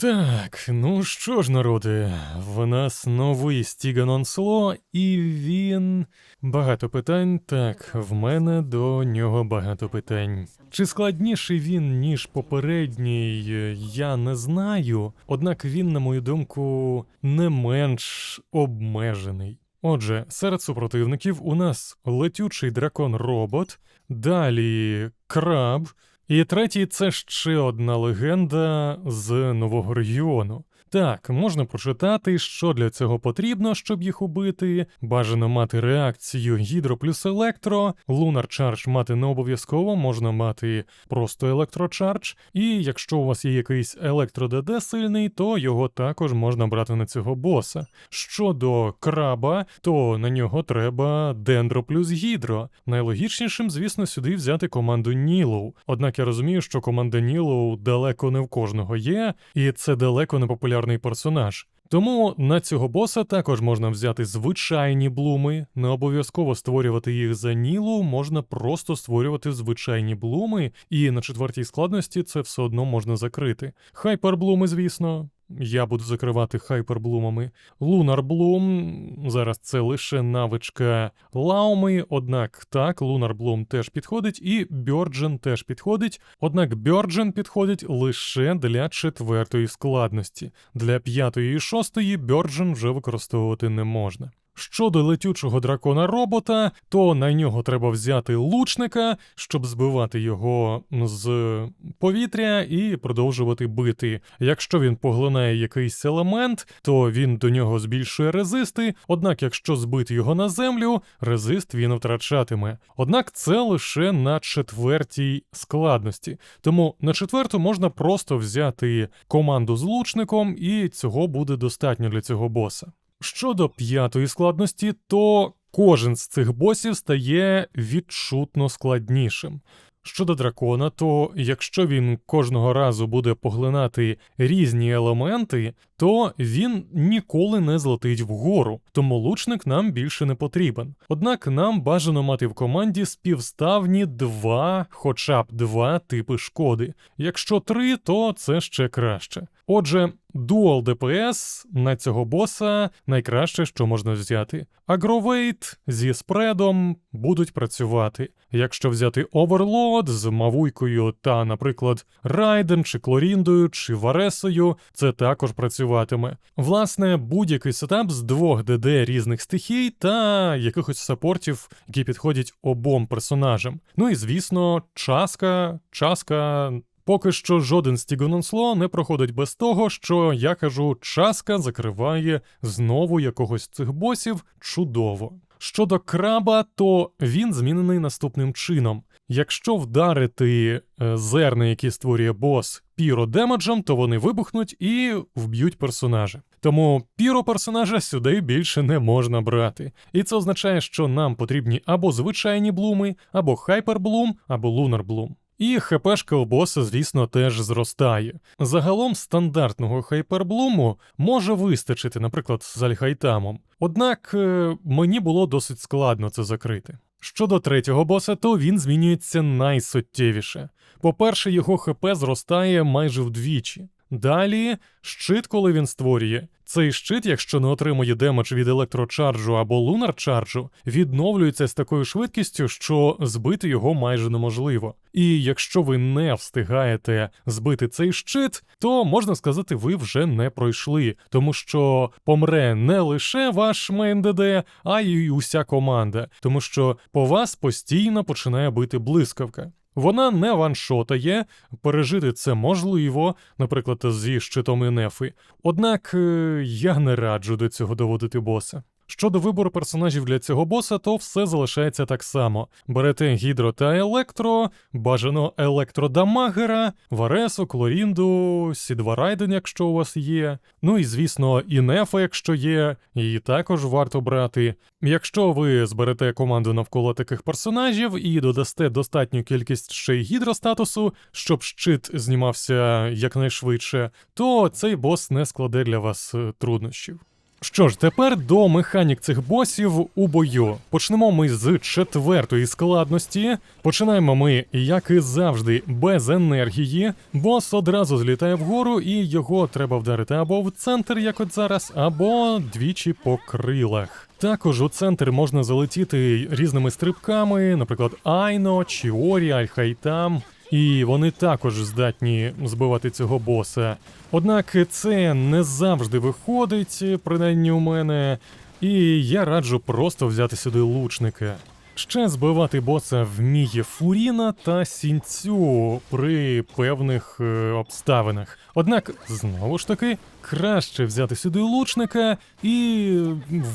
Так, ну що ж, народи, в нас новий Стіган Онсло, і він. Багато питань. Так, в мене до нього багато питань. Чи складніший він, ніж попередній, я не знаю. Однак він, на мою думку, не менш обмежений. Отже, серед супротивників у нас летючий дракон робот, далі краб, і третій це ще одна легенда з нового регіону. Так, можна прочитати, що для цього потрібно, щоб їх убити. Бажано мати реакцію гідро плюс електро, лунар чардж мати не обов'язково, можна мати просто електрочардж. І якщо у вас є якийсь електро ДД сильний, то його також можна брати на цього боса. Щодо краба, то на нього треба дендро плюс гідро. Найлогічнішим, звісно, сюди взяти команду Нілоу. Однак я розумію, що команда Нілоу далеко не в кожного є, і це далеко не популярний персонаж. Тому на цього боса також можна взяти звичайні блуми, не обов'язково створювати їх за Нілу, можна просто створювати звичайні блуми, і на четвертій складності це все одно можна закрити. Хайперблуми, звісно. Я буду закривати хайперблумами. Лунарблум. Зараз це лише навичка лауми, однак так, Лунарблум теж підходить, і Бьорджен теж підходить. Однак Бьорджен підходить лише для четвертої складності. Для п'ятої і шостої Бьорджен вже використовувати не можна. Щодо летючого дракона робота, то на нього треба взяти лучника, щоб збивати його з повітря і продовжувати бити. Якщо він поглинає якийсь елемент, то він до нього збільшує резисти. Однак, якщо збити його на землю, резист він втрачатиме. Однак це лише на четвертій складності. Тому на четверту можна просто взяти команду з лучником, і цього буде достатньо для цього боса. Щодо п'ятої складності, то кожен з цих босів стає відчутно складнішим. Щодо дракона, то якщо він кожного разу буде поглинати різні елементи, то він ніколи не злетить вгору, тому лучник нам більше не потрібен. Однак нам бажано мати в команді співставні два, хоча б два типи шкоди. Якщо три, то це ще краще. Отже, Dual DPS на цього боса найкраще, що можна взяти. Агровейт зі спредом будуть працювати. Якщо взяти Overload з мавуйкою та, наприклад, Райден чи Клоріндою чи Варесою, це також працюватиме. Власне, будь-який сетап з двох ДД різних стихій та якихось сапортів, які підходять обом персонажам. Ну і звісно, часка, часка. Поки що жоден Стігононсло не проходить без того, що я кажу, часка закриває знову якогось цих босів чудово. Щодо краба, то він змінений наступним чином. Якщо вдарити е, зерна, які створює бос, піро демеджем, то вони вибухнуть і вб'ють персонажа. Тому піро персонажа сюди більше не можна брати. І це означає, що нам потрібні або звичайні блуми, або хайперблум, або лунарблум. І ХПшка у боса, звісно, теж зростає. Загалом стандартного хайперблуму може вистачити, наприклад, з Альхайтамом. Однак е, мені було досить складно це закрити. Щодо третього боса, то він змінюється найсуттєвіше. По-перше, його ХП зростає майже вдвічі. Далі щит, коли він створює. Цей щит, якщо не отримує демедж від електрочарджу або лунарчарджу, відновлюється з такою швидкістю, що збити його майже неможливо. І якщо ви не встигаєте збити цей щит, то можна сказати, ви вже не пройшли, тому що помре не лише ваш мейн ДД, а й уся команда, тому що по вас постійно починає бити блискавка. Вона не ваншотає, пережити це можливо, наприклад, зі щитом нефи. Однак е, я не раджу до цього доводити боса. Щодо вибору персонажів для цього боса, то все залишається так само: берете гідро та електро, бажано електродамагера, Варесу, Клорінду, Сідварайден, якщо у вас є. Ну і звісно, і Нефа, якщо є, її також варто брати. Якщо ви зберете команду навколо таких персонажів і додасте достатню кількість ще й гідростатусу, щоб щит знімався якнайшвидше, то цей бос не складе для вас е, труднощів. Що ж, тепер до механік цих босів у бою. Почнемо ми з четвертої складності. Починаємо ми, як і завжди, без енергії. Бос одразу злітає вгору, і його треба вдарити або в центр, як от зараз, або двічі по крилах. Також у центр можна залетіти різними стрибками, наприклад, Айно, Чіорі, Альхайтам. І вони також здатні збивати цього боса. Однак це не завжди виходить, принаймні у мене, і я раджу просто взяти сюди лучника. Ще збивати боса вміє Фуріна та Сінцю при певних е, обставинах. Однак, знову ж таки, краще взяти сюди лучника і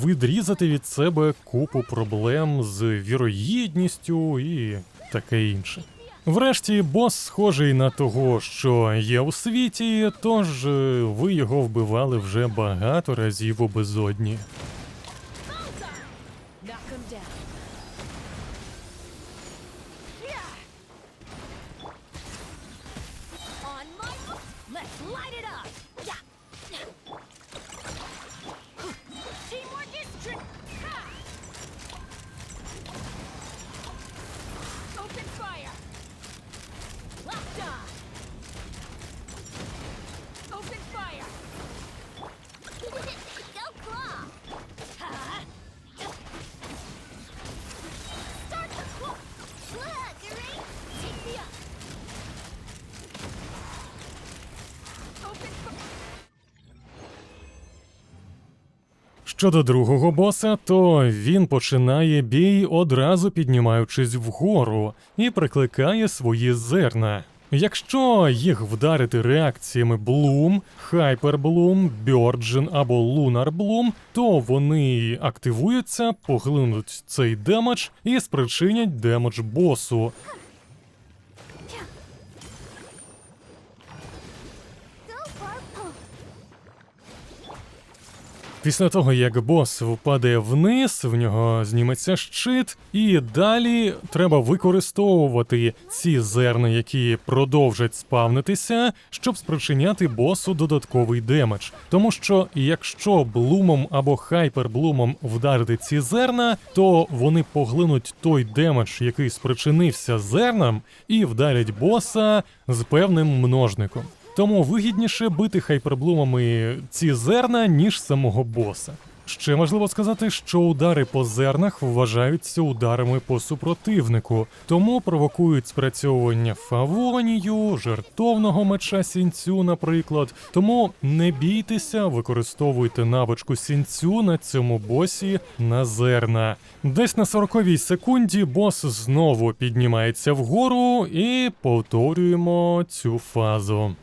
відрізати від себе купу проблем з вірогідністю і таке інше. Врешті, бос схожий на того, що є у світі, тож е, ви його вбивали вже багато разів у безодні. Щодо другого боса, то він починає бій одразу піднімаючись вгору і прикликає свої зерна. Якщо їх вдарити реакціями Bloom, Hyper Bloom, Бьорджен або Lunar Bloom, то вони активуються, поглинуть цей демедж і спричинять демедж босу. Go purple. Після того, як бос впаде вниз, в нього зніметься щит, і далі треба використовувати ці зерна, які продовжать спавнитися, щоб спричиняти босу додатковий демедж. Тому що якщо блумом або хайперблумом вдарити ці зерна, то вони поглинуть той демедж, який спричинився зернам, і вдарять боса з певним множником. Тому вигідніше бити хайперблумами ці зерна, ніж самого боса. Ще важливо сказати, що удари по зернах вважаються ударами по супротивнику, тому провокують спрацьовування фавонію, жертовного меча сінцю, наприклад. Тому не бійтеся, використовуйте навичку сінцю на цьому босі на зерна. Десь на 40-й секунді бос знову піднімається вгору і повторюємо цю фазу.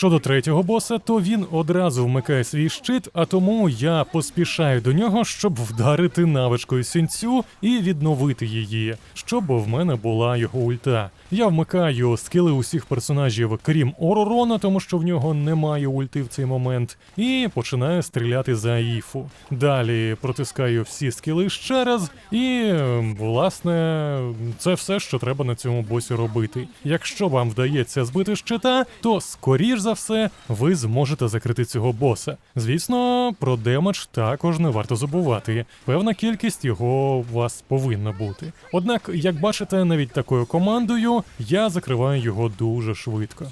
Щодо третього боса, то він одразу вмикає свій щит, а тому я поспішаю до нього, щоб вдарити навичкою сінцю і відновити її, щоб в мене була його ульта. Я вмикаю скіли усіх персонажів, крім Оророна, тому що в нього немає ульти в цей момент, і починаю стріляти за Іфу. Далі протискаю всі скіли ще раз, і ем, власне це все, що треба на цьому босі робити. Якщо вам вдається збити щита, то скоріш за все ви зможете закрити цього боса. Звісно, про демедж також не варто забувати. Певна кількість його у вас повинна бути. Однак, як бачите, навіть такою командою я закриваю його дуже швидко.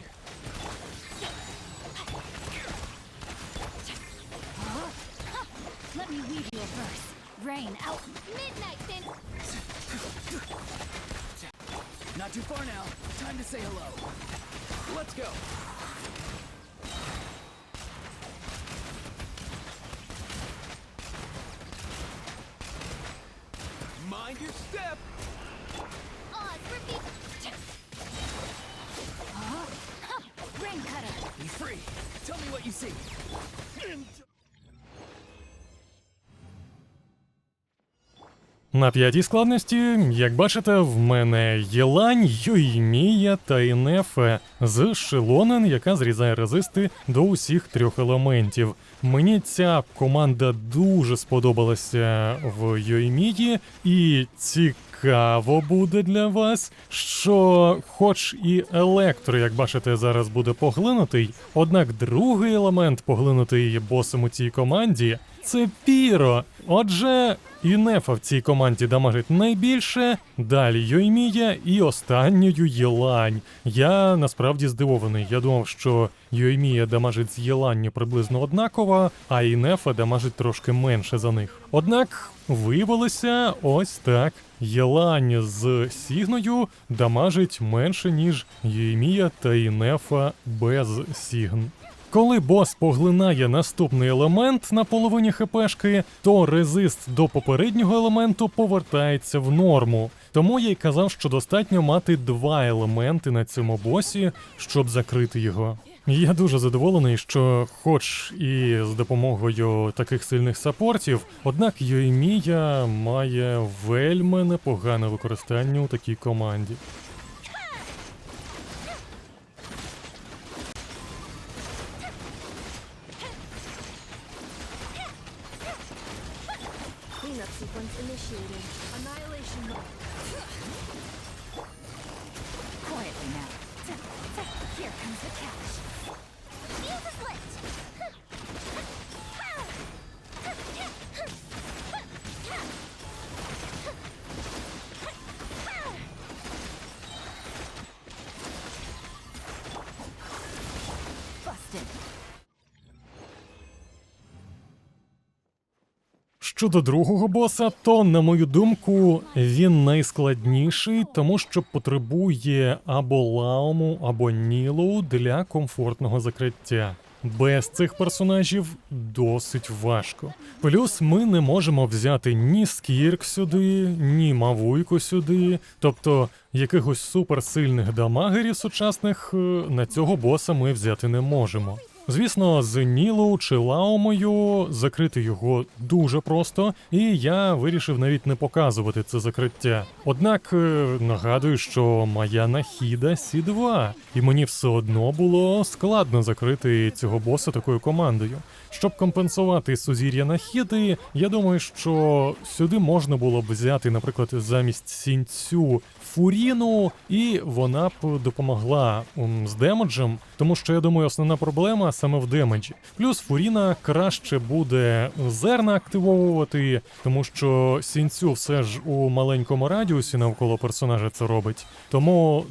Not too far now. Time to say hello. Let's go. Mind your step. Oz, repeat. Tell me what you see. На п'ятій складності, як бачите, в мене Єлань, Юймія та Інефе з Шилонен, яка зрізає резисти до усіх трьох елементів. Мені ця команда дуже сподобалася в Юймії, і цікаво буде для вас, що, хоч і електро, як бачите, зараз буде поглинутий, однак другий елемент, поглинутий босом у цій команді, це Піро. Отже, Інефа в цій команді дамажить найбільше, далі Йоймія і останньою Єлань. Я насправді здивований. Я думав, що Йоймія дамажить з Єланню приблизно однаково, а Інефа дамажить трошки менше за них. Однак виявилося ось так. Єлань з Сігною дамажить менше, ніж Йоймія та Інефа без Сігн. Коли бос поглинає наступний елемент на половині хпшки, то резист до попереднього елементу повертається в норму. Тому я й казав, що достатньо мати два елементи на цьому босі, щоб закрити його. Я дуже задоволений, що, хоч і з допомогою таких сильних сапортів, однак Йоймія має вельми непогане використання у такій команді. Cleanup sequence initiated. Annihilation mode. Quietly now. Here comes the cash. Fuse is lit! Щодо другого боса, то, на мою думку, він найскладніший, тому що потребує або лауму, або нілоу для комфортного закриття. Без цих персонажів досить важко. Плюс ми не можемо взяти ні скірк сюди, ні мавуйку сюди. Тобто якихось суперсильних дамагерів сучасних е, на цього боса ми взяти не можемо. Звісно, з Нілу чи Лаомою закрити його дуже просто, і я вирішив навіть не показувати це закриття. Однак е, нагадую, що моя нахіда Сі 2 і мені все одно було складно закрити цього боса такою командою. Щоб компенсувати сузір'я нахіди, я думаю, що сюди можна було б взяти, наприклад, замість сінцю Фуріну, і вона б допомогла з демеджем, тому що я думаю, основна проблема саме в демеджі. Плюс Фуріна краще буде зерна активовувати, тому що сінцю все ж у маленькому радіусі навколо персонажа це робить, тому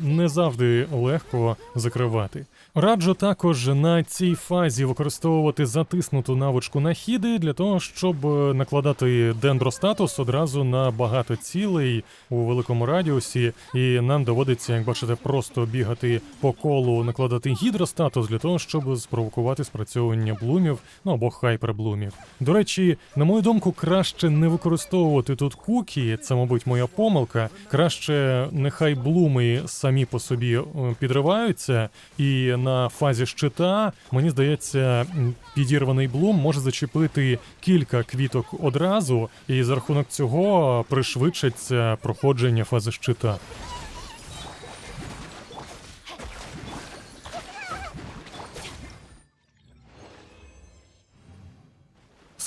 не завжди легко закривати. Раджу також на цій фазі використовувати затиснуту навичку нахіди для того, щоб е, накладати дендростатус одразу на багато цілей у великому радіусі, і нам доводиться, як бачите, просто бігати по колу, накладати гідростатус для того, щоб спровокувати спрацьовування блумів, ну або хайперблумів. До речі, на мою думку, краще не використовувати тут кукі, це, мабуть, моя помилка. Краще нехай блуми самі по собі е, підриваються, і на фазі щита, мені здається, підірваний блум може зачепити кілька квіток одразу, і за рахунок цього пришвидшиться проходження фази щита.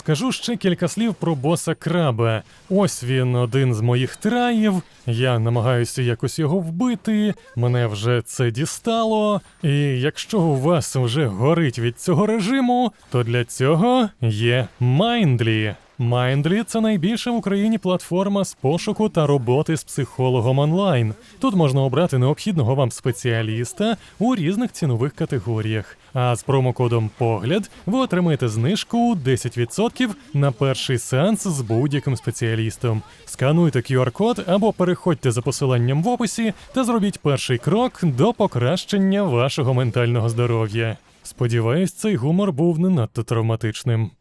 Скажу ще кілька слів про боса краба. Ось він один з моїх траїв. Я намагаюся якось його вбити. Мене вже це дістало. І якщо у вас вже горить від цього режиму, то для цього є Майндлі. Майндлі це найбільша в Україні платформа з пошуку та роботи з психологом онлайн. Тут можна обрати необхідного вам спеціаліста у різних цінових категоріях. А з промокодом Погляд ви отримаєте знижку 10% на перший сеанс з будь-яким спеціалістом. Скануйте QR-код або переходьте за посиланням в описі та зробіть перший крок до покращення вашого ментального здоров'я. Сподіваюсь, цей гумор був не надто травматичним.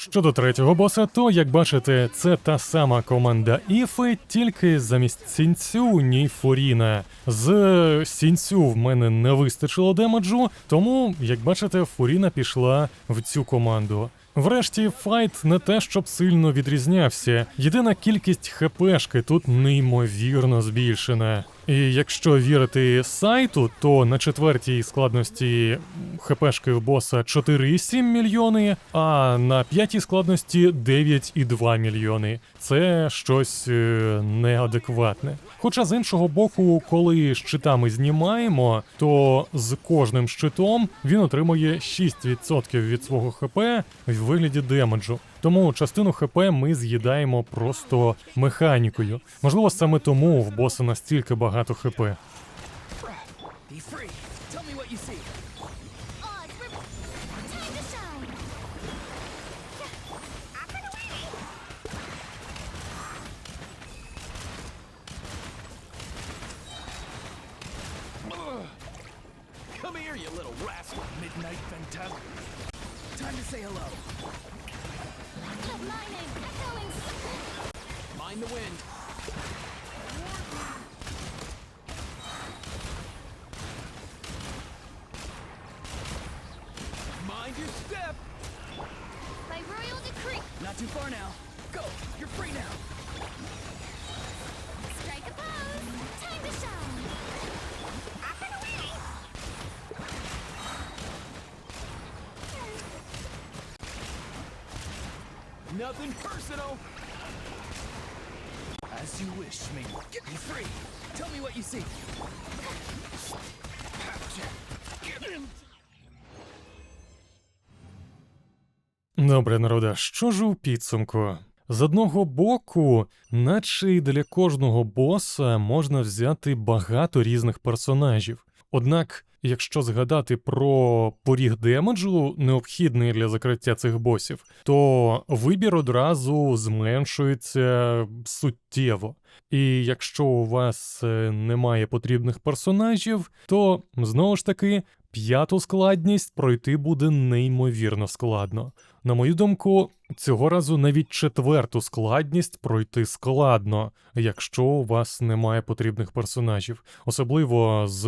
Щодо третього боса, то як бачите, це та сама команда Іфи, тільки замість сінцю ні Фуріна. З сінцю в мене не вистачило демеджу, тому, як бачите, Фуріна пішла в цю команду. Врешті файт не те, щоб сильно відрізнявся. Єдина кількість хпшки тут неймовірно збільшена. І якщо вірити сайту, то на четвертій складності хпшки у боса 4,7 мільйони, а на п'ятій складності 9,2 мільйони. Це щось е, неадекватне. Хоча з іншого боку, коли щитами знімаємо, то з кожним щитом він отримує 6% від свого хп в вигляді демеджу. Тому частину хп ми з'їдаємо просто механікою. Можливо, саме тому в боса настільки багато хп. Come here, you little rascal. Midnight Phantasm. Time to say hello. Mind the wind. Nothing personal. As you wish, me. Get me free. Tell me what you see. Добре, народа, що ж у підсумку? З одного боку, наче й для кожного боса можна взяти багато різних персонажів. Однак, якщо згадати про поріг демеджу, необхідний для закриття цих босів, то вибір одразу зменшується суттєво. І якщо у вас е, немає потрібних персонажів, то знову ж таки п'яту складність пройти буде неймовірно складно. На мою думку, цього разу навіть четверту складність пройти складно, якщо у вас немає потрібних персонажів, особливо з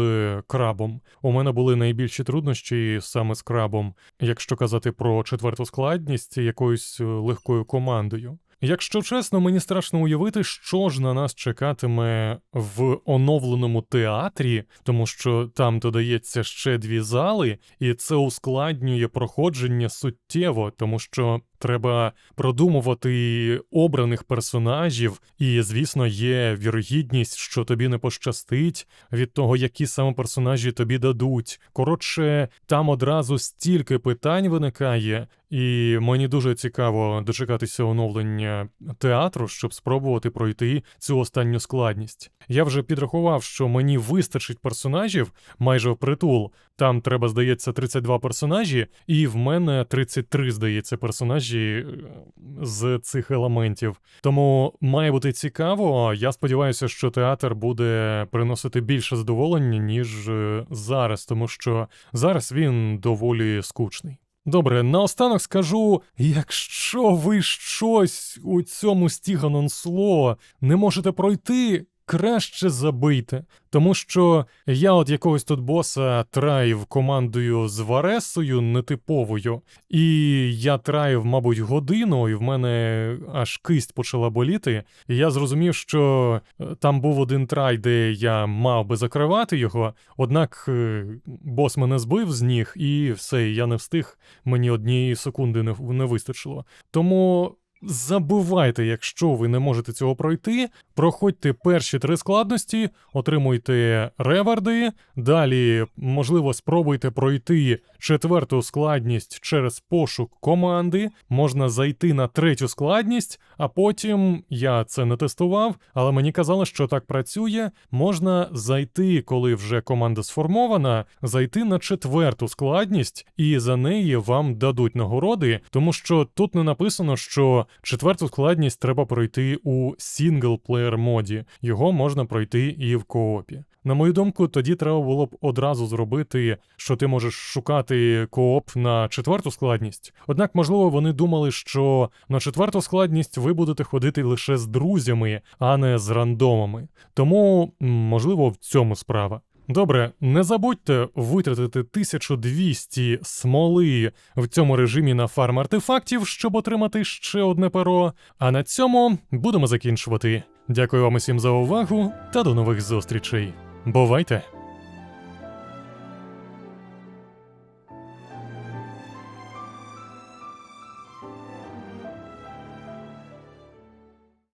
крабом. У мене були найбільші труднощі саме з крабом, якщо казати про четверту складність якоюсь легкою командою. Якщо чесно, мені страшно уявити, що ж на нас чекатиме в оновленому театрі, тому що там додається ще дві зали, і це ускладнює проходження суттєво, тому що треба продумувати обраних персонажів, і, звісно, є вірогідність, що тобі не пощастить від того, які саме персонажі тобі дадуть. Коротше, там одразу стільки питань виникає, і мені дуже цікаво дочекатися оновлення театру, щоб спробувати пройти цю останню складність. Я вже підрахував, що мені вистачить персонажів майже впритул. Там треба, здається, 32 персонажі, і в мене 33, здається, персонажі е, з цих елементів. Тому має бути цікаво. Я сподіваюся, що театр буде приносити більше задоволення, ніж е, зараз, тому що зараз він доволі скучний. Добре, наостанок скажу: якщо ви щось у цьому Стіганон Сло не можете пройти, краще забийте. Тому що я от якогось тут боса траїв командою з Варесою нетиповою, і я траїв, мабуть, годину, і в мене аж кисть почала боліти. І я зрозумів, що е, там був один трай, де я мав би закривати його, однак е, бос мене збив з ніг, і все, я не встиг, мені однієї секунди не, не вистачило. Тому. Забувайте, якщо ви не можете цього пройти, проходьте перші три складності, отримуйте реварди. Далі, можливо, спробуйте пройти четверту складність через пошук команди. Можна зайти на третю складність, а потім я це не тестував, але мені казали, що так працює. Можна зайти, коли вже команда сформована, зайти на четверту складність, і за неї вам дадуть нагороди, тому що тут не написано, що четверту складність треба пройти у сінглплеєр моді. Його можна пройти і в коопі. На мою думку, тоді треба було б одразу зробити, що ти можеш шукати кооп на четверту складність. Однак, можливо, вони думали, що на четверту складність ви будете ходити лише з друзями, а не з рандомами. Тому, можливо, в цьому справа. Добре, не забудьте витратити 1200 смоли в цьому режимі на фарм артефактів, щоб отримати ще одне перо. А на цьому будемо закінчувати. Дякую вам усім за увагу та до нових зустрічей. Бувайте!